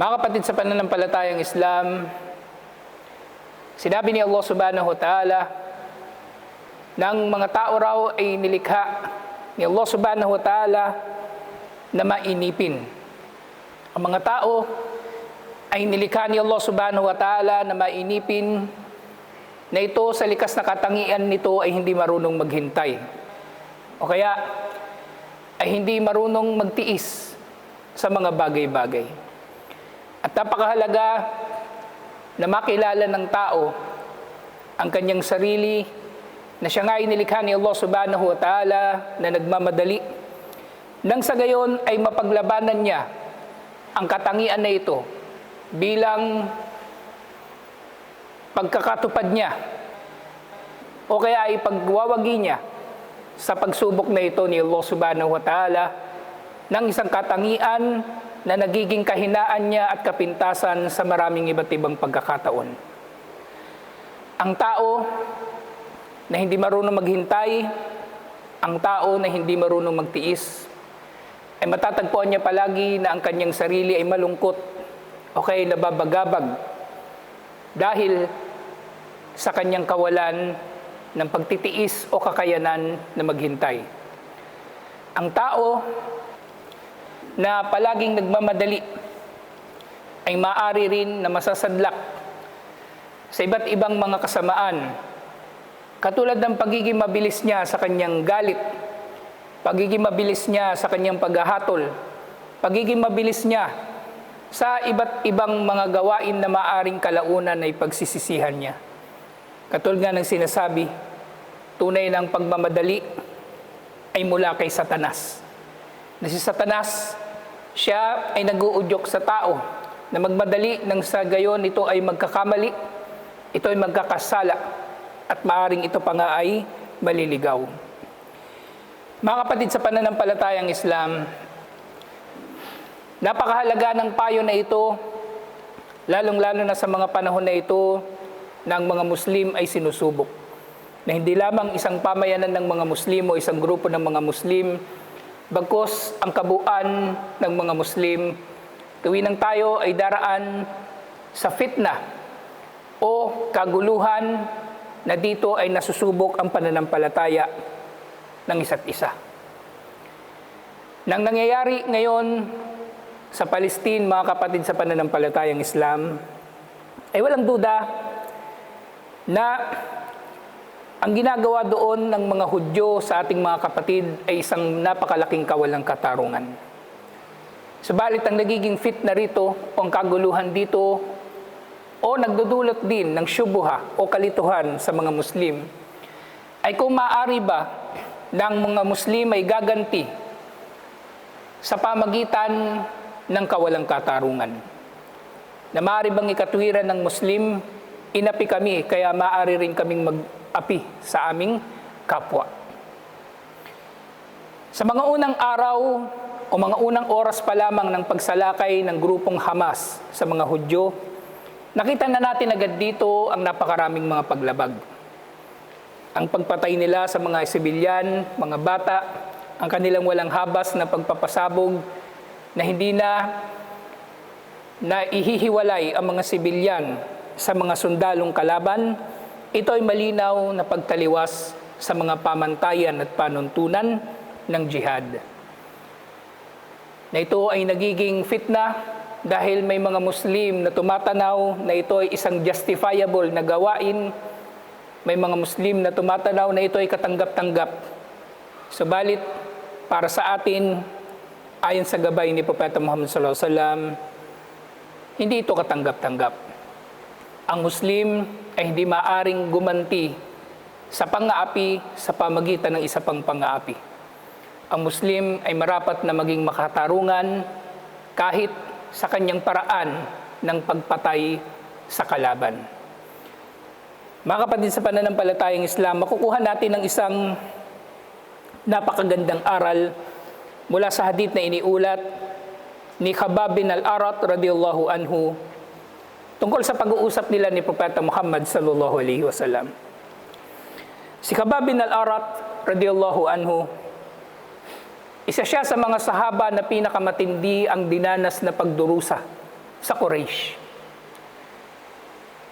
Mga kapatid sa pananampalatayang Islam, sinabi ni Allah subhanahu wa ta'ala, ng mga tao raw ay nilikha ni Allah subhanahu wa ta'ala na mainipin. Ang mga tao ay nilikha ni Allah subhanahu wa ta'ala na mainipin na ito sa likas na katangian nito ay hindi marunong maghintay. O kaya ay hindi marunong magtiis sa mga bagay-bagay. At napakahalaga na makilala ng tao ang kanyang sarili na siya nga inilikha ni Allah subhanahu wa ta'ala na nagmamadali. Nang sa gayon ay mapaglabanan niya ang katangian na ito bilang pagkakatupad niya o kaya ay pagwawagi niya sa pagsubok na ito ni Allah subhanahu wa ta'ala ng isang katangian na nagiging kahinaan niya at kapintasan sa maraming iba't ibang pagkakataon. Ang tao na hindi marunong maghintay, ang tao na hindi marunong magtiis, ay matatagpuan niya palagi na ang kanyang sarili ay malungkot o kaya nababagabag dahil sa kanyang kawalan ng pagtitiis o kakayanan na maghintay. Ang tao na palaging nagmamadali ay maaari rin na masasadlak sa iba't ibang mga kasamaan katulad ng pagiging mabilis niya sa kanyang galit, pagiging mabilis niya sa kanyang paghahatol, pagiging mabilis niya sa iba't ibang mga gawain na maaring kalaunan ay pagsisisihan niya. Katulad nga ng sinasabi, tunay ng pagmamadali ay mula kay Satanas. Na si Satanas, siya ay nag-uudyok sa tao na magmadali nang sa gayon ito ay magkakamali, ito ay magkakasala, at maaring ito pa nga ay maliligaw. Mga kapatid sa pananampalatayang Islam, napakahalaga ng payo na ito, lalong-lalo na sa mga panahon na ito na mga Muslim ay sinusubok. Na hindi lamang isang pamayanan ng mga Muslim o isang grupo ng mga Muslim, bagkos ang kabuuan ng mga Muslim, tuwinang tayo ay daraan sa fitna o kaguluhan na dito ay nasusubok ang pananampalataya ng isa't isa. Nang nangyayari ngayon sa Palestine, mga kapatid sa pananampalatayang Islam, ay walang duda na ang ginagawa doon ng mga Hudyo sa ating mga kapatid ay isang napakalaking kawalang katarungan. Subalit ang nagiging fit na rito o ang kaguluhan dito o nagdudulot din ng syubuha o kalituhan sa mga Muslim ay kung maaari ba ng mga Muslim ay gaganti sa pamagitan ng kawalang katarungan. Na maaari bang ikatwiran ng Muslim, inapi kami, kaya maaari rin kaming mag-api sa aming kapwa. Sa mga unang araw o mga unang oras pa lamang ng pagsalakay ng grupong Hamas sa mga Hudyo, nakita na natin agad dito ang napakaraming mga paglabag. Ang pagpatay nila sa mga sibilyan, mga bata, ang kanilang walang habas na pagpapasabog na hindi na na ihihiwalay ang mga sibilyan sa mga sundalong kalaban, ito ay malinaw na pagtaliwas sa mga pamantayan at panuntunan ng jihad. Na ito ay nagiging fitna dahil may mga Muslim na tumatanaw na ito ay isang justifiable na gawain. May mga Muslim na tumatanaw na ito ay katanggap-tanggap. Subalit, para sa atin, ayon sa gabay ni Propeta Muhammad wasallam, hindi ito katanggap-tanggap. Ang Muslim ay hindi maaring gumanti sa pangaapi sa pamagitan ng isa pang pangaapi. Ang Muslim ay marapat na maging makatarungan kahit sa kanyang paraan ng pagpatay sa kalaban. Mga kapatid sa pananampalatayang Islam, makukuha natin ng isang napakagandang aral mula sa hadith na iniulat ni Khabab bin al-Arat radiyallahu anhu tungkol sa pag-uusap nila ni Propeta Muhammad sallallahu alaihi wasallam. Si Khabab bin al-Arat radiyallahu anhu isa siya sa mga sahaba na pinakamatindi ang dinanas na pagdurusa sa Quraysh.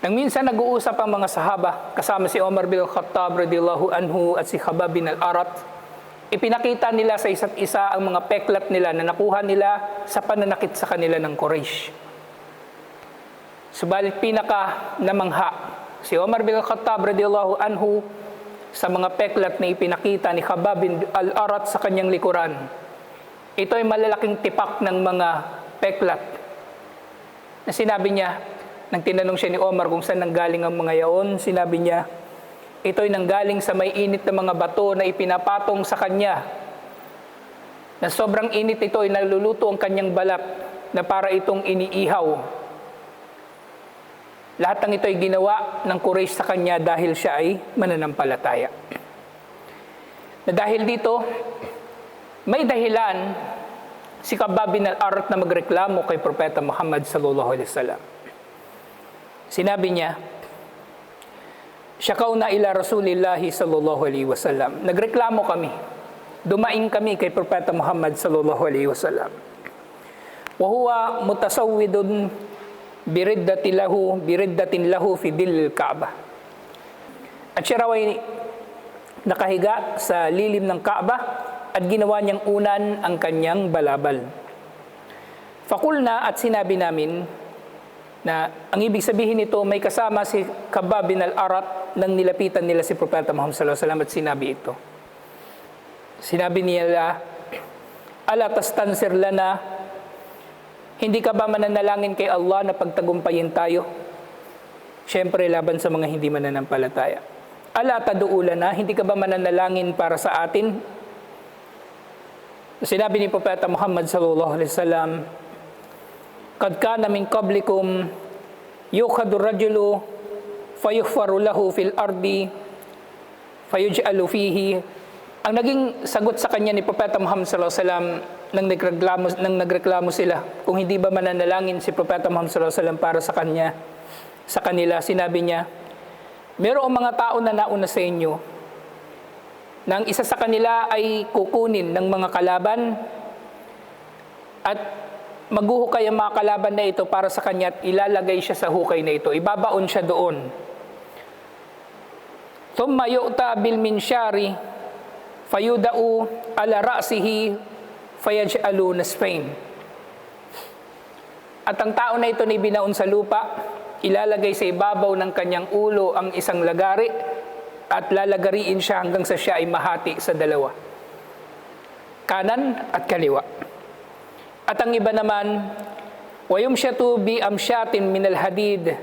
Nang minsan nag-uusap ang mga sahaba, kasama si Omar bin Khattab radiyallahu anhu at si Khabab bin al-Arat, ipinakita nila sa isa't isa ang mga peklat nila na nakuha nila sa pananakit sa kanila ng Quraysh. Subalit pinaka namangha si Omar bin Khattab radiyallahu anhu sa mga peklat na ipinakita ni Khabab bin al-Arat sa kanyang likuran. Ito ay malalaking tipak ng mga peklat na sinabi niya, nang tinanong siya ni Omar kung saan nanggaling ang mga yaon, sinabi niya, ito'y nanggaling sa may init na mga bato na ipinapatong sa kanya. Na sobrang init ito ay naluluto ang kanyang balat na para itong iniihaw. Lahat ng ito ay ginawa ng Quraysh sa kanya dahil siya ay mananampalataya. Na dahil dito, may dahilan si Kabab bin al-Arat na magreklamo kay Propeta Muhammad sallallahu alaihi wasallam. Sinabi niya, Syakaw na ila Rasulillahi sallallahu alaihi wasallam. Nagreklamo kami. Dumaing kami kay Propeta Muhammad sallallahu alaihi wasallam. Wa huwa mutasawwidun biriddati lahu biriddatin lahu fi dil Kaaba. At siya raw ay nakahiga sa lilim ng Kaaba at ginawa niyang unan ang kanyang balabal. Fakulna at sinabi namin, na ang ibig sabihin nito may kasama si Kabab bin al-Arat nang nilapitan nila si Propeta Muhammad sallallahu alaihi wasallam at sinabi ito. Sinabi niya, Ala tastansir lana, hindi ka ba mananalangin kay Allah na pagtagumpayin tayo? Siyempre, laban sa mga hindi mananampalataya. Ala taduulan na, hindi ka ba mananalangin para sa atin? Sinabi ni Propeta Muhammad sallallahu alaihi wasallam, "Kad kana min qablikum yukhadu rajulu fayughfaru lahu fil ardi fayuj'alu fihi." Ang naging sagot sa kanya ni Propeta Muhammad sallallahu alaihi wasallam, nang nagreklamo nang nagreklamo sila kung hindi ba mananalangin si Propeta Muhammad sallallahu alaihi wasallam para sa kanya sa kanila sinabi niya mayroong mga tao na nauna sa inyo nang isa sa kanila ay kukunin ng mga kalaban at maghuhukay ang mga kalaban na ito para sa kanya at ilalagay siya sa hukay na ito. Ibabaon siya doon. Thumma yu'ta bil minsyari fayuda'u ala ra'sihi fayaj'alu nasfain. At ang tao na ito ni binaon sa lupa, ilalagay sa ibabaw ng kanyang ulo ang isang lagari at lalagariin siya hanggang sa siya ay mahati sa dalawa. Kanan at kaliwa. At ang iba naman, bi amsyatin minal hadid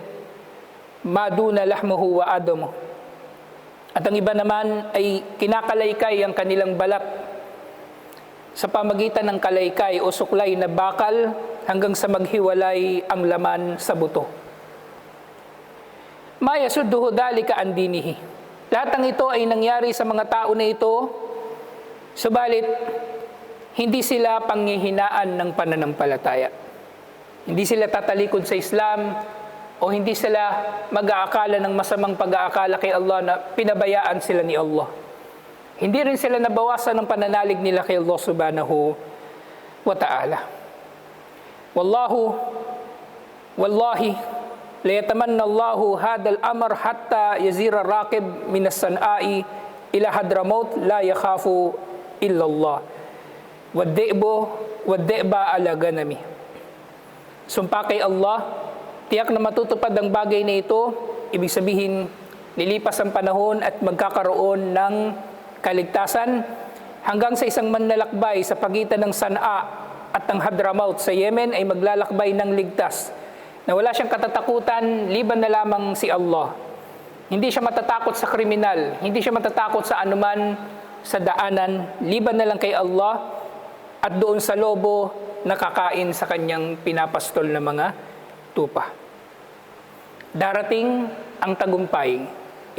maduna lahmuhu wa adamu. At ang iba naman ay kinakalaykay ang kanilang balat sa pamagitan ng kalaykay o suklay na bakal hanggang sa maghiwalay ang laman sa buto. Maya sudduhu dalika an dinihi. Lahat ng ito ay nangyari sa mga tao na ito, subalit hindi sila panghihinaan ng pananampalataya. Hindi sila tatalikod sa Islam o hindi sila mag-aakala ng masamang pag-aakala kay Allah na pinabayaan sila ni Allah. Hindi rin sila nabawasan ng pananalig nila kay Allah subhanahu wa ta'ala. Wallahu, wallahi, layatamanna Allahu hadal amr hatta yazira raqib minas sanai ila hadramaut la yakhafu illa Allah. Wadde'bo, wadde'ba ala ganami. Sumpa kay Allah, tiyak na matutupad ang bagay na ito, ibig sabihin, lilipas ang panahon at magkakaroon ng kaligtasan hanggang sa isang manlalakbay sa pagitan ng Sanaa at ng Hadramaut sa Yemen ay maglalakbay ng ligtas na wala siyang katatakutan liban na lamang si Allah. Hindi siya matatakot sa kriminal, hindi siya matatakot sa anuman sa daanan, liban na lang kay Allah at doon sa lobo nakakain sa kanyang pinapastol na mga tupa. Darating ang tagumpay.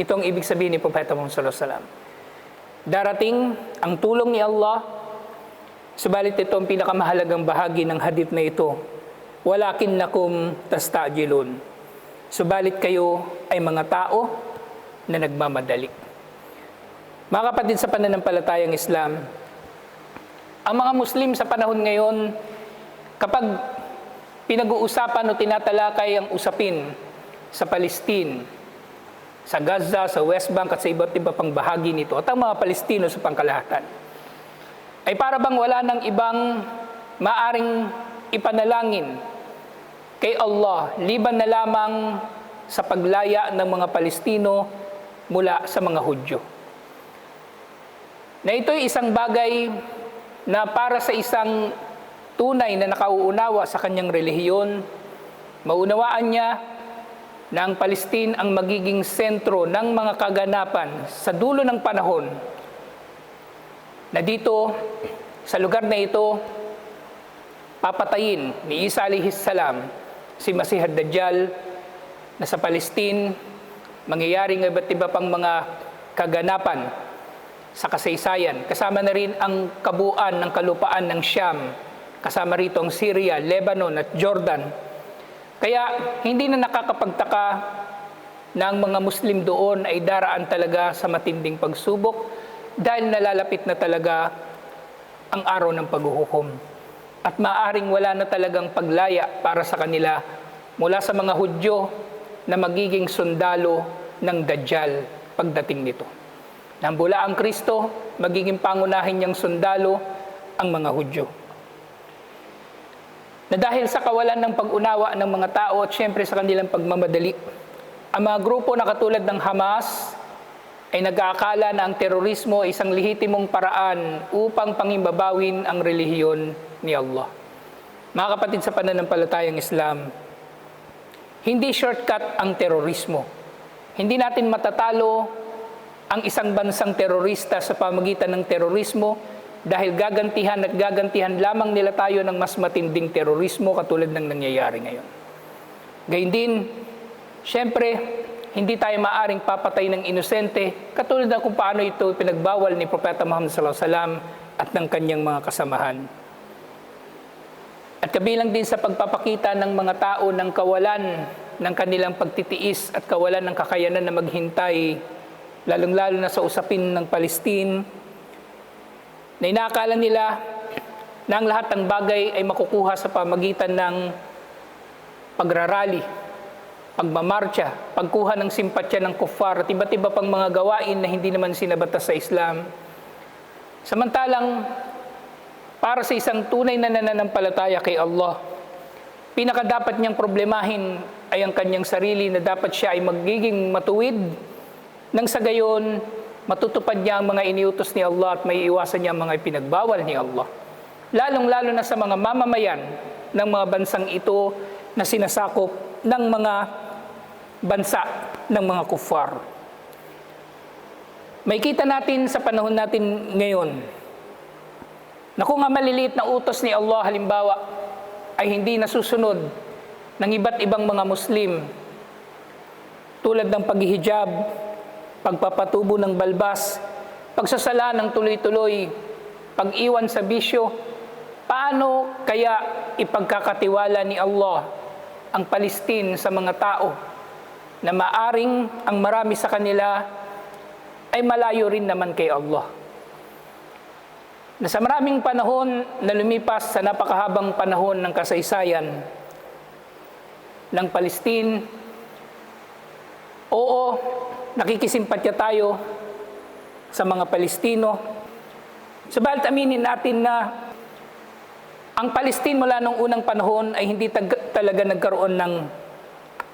Itong ibig sabihin ni Propeta Muhammad sallallahu alaihi wasallam. Darating ang tulong ni Allah. Subalit ito ang pinakamahalagang bahagi ng hadith na ito. Walakin nakum tastajilun. Subalit kayo ay mga tao na nagmamadali. Mga kapatid sa pananampalatayang Islam, ang mga Muslim sa panahon ngayon, kapag pinag-uusapan o tinatalakay ang usapin sa Palestine, sa Gaza, sa West Bank at sa iba't iba pang bahagi nito at ang mga Palestino sa pangkalahatan ay para bang wala ng ibang maaring ipanalangin kay Allah liban na lamang sa paglaya ng mga Palestino mula sa mga Hudyo. Na ito'y isang bagay na para sa isang tunay na nakauunawa sa kanyang relihiyon, maunawaan niya na ang Palestine ang magiging sentro ng mga kaganapan sa dulo ng panahon na dito, sa lugar na ito, papatayin ni Isa salam si Masih ad-Dajjal na sa Palestine mangyayari ng iba't iba pang mga kaganapan sa kasaysayan. Kasama na rin ang kabuuan ng kalupaan ng Sham Kasama rito ang Syria, Lebanon at Jordan. Kaya hindi na nakakapagtaka na ang mga Muslim doon ay daraan talaga sa matinding pagsubok dahil nalalapit na talaga ang araw ng paghuhukom. At maaring wala na talagang paglaya para sa kanila mula sa mga Hudyo na magiging sundalo ng Dajjal pagdating nito. Nambula ang Kristo, magiging pangunahin niyang sundalo ang mga Hudyo na dahil sa kawalan ng pag-unawa ng mga tao at syempre sa kanilang pagmamadali, ang mga grupo na katulad ng Hamas ay nag-aakala na ang terorismo ay isang lehitimong paraan upang pangimbabawin ang relihiyon ni Allah. Mga kapatid sa pananampalatayang Islam, hindi shortcut ang terorismo. Hindi natin matatalo ang isang bansang terorista sa pamagitan ng terorismo dahil gagantihan at gagantihan lamang nila tayo ng mas matinding terorismo katulad ng nangyayari ngayon. Gayun din, syempre, hindi tayo maaring papatay ng inosente katulad ng kung paano ito pinagbawal ni Propeta Muhammad SAW at ng kanyang mga kasamahan. At kabilang din sa pagpapakita ng mga tao ng kawalan ng kanilang pagtitiis at kawalan ng kakayanan na maghintay, lalong-lalo na sa usapin ng Palestine, na inakala nila na ang lahat ng bagay ay makukuha sa pamagitan ng pagrarally, pagmamarcha, pagkuha ng simpatya ng kuffar at iba't iba pang mga gawain na hindi naman sinabatas sa Islam. Samantalang, para sa isang tunay na nananampalataya kay Allah, pinakadapat niyang problemahin ay ang kanyang sarili na dapat siya ay magiging matuwid nang sa gayon matutupad niya ang mga iniutos ni Allah at may iwasan niya ang mga ipinagbawal ni Allah. Lalong-lalo na sa mga mamamayan ng mga bansang ito na sinasakop ng mga bansa ng mga kuffar. May kita natin sa panahon natin ngayon na kung ang maliliit na utos ni Allah halimbawa ay hindi nasusunod ng iba't ibang mga Muslim tulad ng paghihijab, pagpapatubo ng balbas, pagsasala ng tuloy-tuloy, pag-iwan sa bisyo, paano kaya ipagkakatiwala ni Allah ang Palestine sa mga tao na maaring ang marami sa kanila ay malayo rin naman kay Allah. Na sa maraming panahon na lumipas sa napakahabang panahon ng kasaysayan ng Palestine, oo, nakikisimpatya tayo sa mga Palestino. Subalit aminin natin na ang Palestine mula nung unang panahon ay hindi tag- talaga nagkaroon ng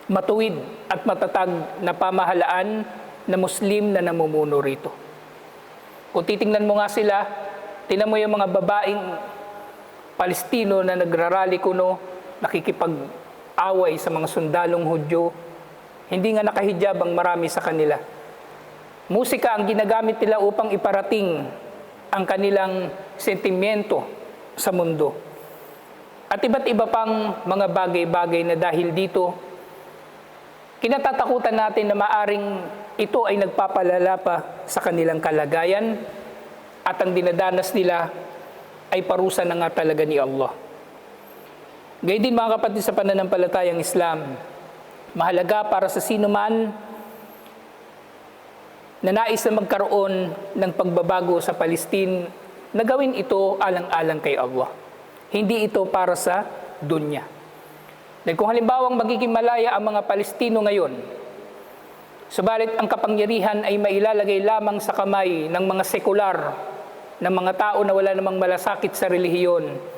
matuwid at matatag na pamahalaan na Muslim na namumuno rito. Kung titingnan mo nga sila, tinan mo yung mga babaeng Palestino na nagrarally kuno, nakikipag-away sa mga sundalong Hudyo, hindi nga nakahijab ang marami sa kanila. Musika ang ginagamit nila upang iparating ang kanilang sentimento sa mundo. At iba't iba pang mga bagay-bagay na dahil dito, kinatatakutan natin na maaring ito ay nagpapalala pa sa kanilang kalagayan at ang dinadanas nila ay parusa na nga talaga ni Allah. Gayun din mga kapatid sa pananampalatayang Islam, mahalaga para sa sino man na nais na magkaroon ng pagbabago sa Palestine na gawin ito alang-alang kay Allah. Hindi ito para sa dunya. Dahil kung halimbawang magiging malaya ang mga Palestino ngayon, subalit ang kapangyarihan ay mailalagay lamang sa kamay ng mga sekular, ng mga tao na wala namang malasakit sa relihiyon,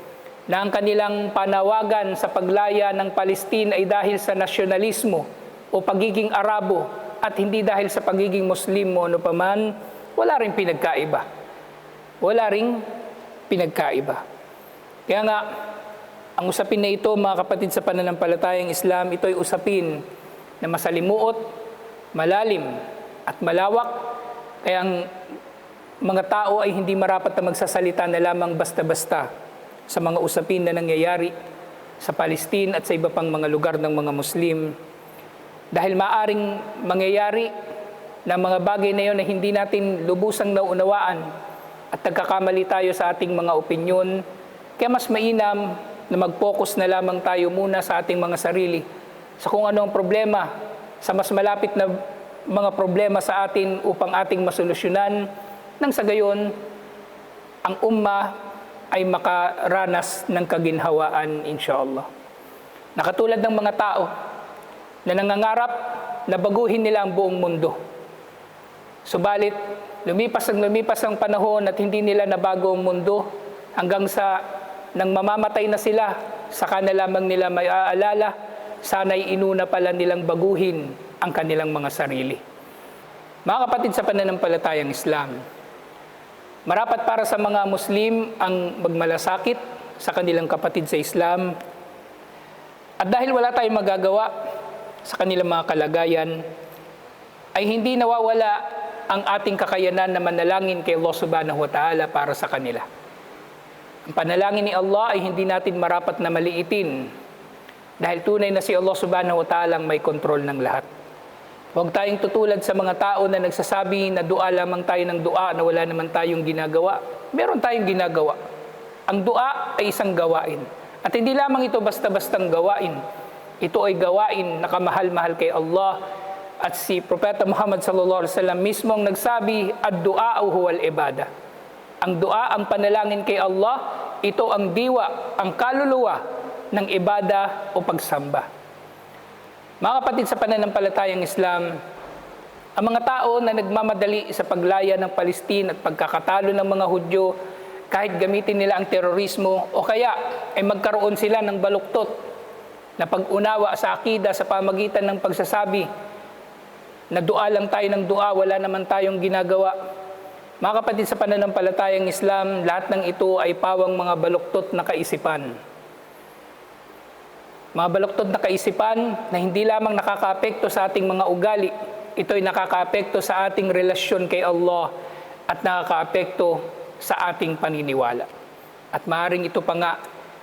na ang kanilang panawagan sa paglaya ng Palestine ay dahil sa nasyonalismo o pagiging Arabo at hindi dahil sa pagiging Muslim o ano paman, wala rin pinagkaiba. Wala ring pinagkaiba. Kaya nga, ang usapin na ito, mga kapatid sa pananampalatayang Islam, ito ay usapin na masalimuot, malalim at malawak. Kaya ang mga tao ay hindi marapat na magsasalita na lamang basta-basta sa mga usapin na nangyayari sa Palestine at sa iba pang mga lugar ng mga Muslim. Dahil maaring mangyayari na mga bagay na yon na hindi natin lubusang naunawaan at nagkakamali tayo sa ating mga opinyon, kaya mas mainam na mag-focus na lamang tayo muna sa ating mga sarili, sa kung ano ang problema, sa mas malapit na mga problema sa atin upang ating masolusyonan, nang sa gayon, ang umma ay makaranas ng kaginhawaan, inshallah. Nakatulad ng mga tao na nangangarap na baguhin nila ang buong mundo. Subalit, lumipas ang lumipas ang panahon at hindi nila nabago ang mundo hanggang sa nang mamamatay na sila, saka na lamang nila may aalala, sana'y inuna pala nilang baguhin ang kanilang mga sarili. Mga kapatid sa pananampalatayang Islam, marapat para sa mga Muslim ang magmalasakit sa kanilang kapatid sa Islam. At dahil wala tayong magagawa sa kanilang mga kalagayan, ay hindi nawawala ang ating kakayanan na manalangin kay Allah subhanahu wa ta'ala para sa kanila. Ang panalangin ni Allah ay hindi natin marapat na maliitin dahil tunay na si Allah subhanahu wa ta'ala ang may kontrol ng lahat. Huwag tayong tutulad sa mga tao na nagsasabi na dua lamang tayo ng dua na wala naman tayong ginagawa. Meron tayong ginagawa. Ang dua ay isang gawain. At hindi lamang ito basta-bastang gawain. Ito ay gawain na kamahal-mahal kay Allah. At si Propeta Muhammad sallallahu alaihi wasallam mismo ang nagsabi, "Ad-du'a huwal ibada." Ang dua, ang panalangin kay Allah, ito ang diwa, ang kaluluwa ng ibada o pagsamba. Mga kapatid sa pananampalatayang Islam, ang mga tao na nagmamadali sa paglaya ng Palestine at pagkakatalo ng mga Hudyo, kahit gamitin nila ang terorismo o kaya ay magkaroon sila ng baluktot na pag-unawa sa akida sa pamagitan ng pagsasabi na dua lang tayo ng dua, wala naman tayong ginagawa. Mga kapatid sa pananampalatayang Islam, lahat ng ito ay pawang mga baluktot na kaisipan. Mga baluktot na kaisipan na hindi lamang nakakaapekto sa ating mga ugali, ito ay nakakaapekto sa ating relasyon kay Allah at nakakaapekto sa ating paniniwala. At maaaring ito pa nga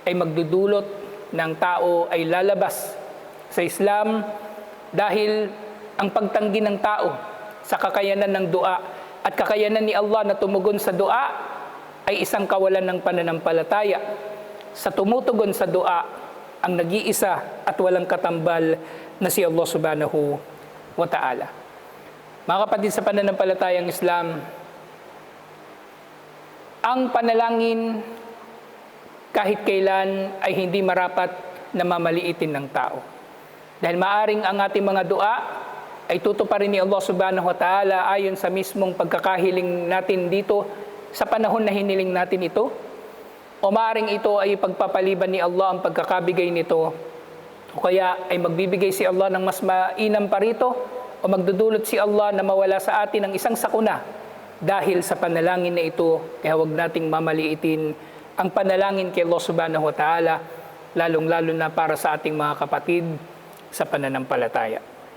ay magdudulot ng tao ay lalabas sa Islam dahil ang pagtanggi ng tao sa kakayanan ng dua at kakayanan ni Allah na tumugon sa dua ay isang kawalan ng pananampalataya. Sa tumutugon sa dua, ang nag-iisa at walang katambal na si Allah subhanahu wa ta'ala. Mga kapatid sa pananampalatayang Islam, ang panalangin kahit kailan ay hindi marapat na mamaliitin ng tao. Dahil maaring ang ating mga dua ay tutuparin ni Allah subhanahu wa ta'ala ayon sa mismong pagkakahiling natin dito sa panahon na hiniling natin ito. O maaring ito ay pagpapaliban ni Allah ang pagkakabigay nito. O kaya ay magbibigay si Allah ng mas mainam pa rito o magdudulot si Allah na mawala sa atin ng isang sakuna dahil sa panalangin na ito. Kaya huwag nating mamaliitin ang panalangin kay Allah subhanahu wa ta'ala lalong-lalo na para sa ating mga kapatid sa pananampalataya.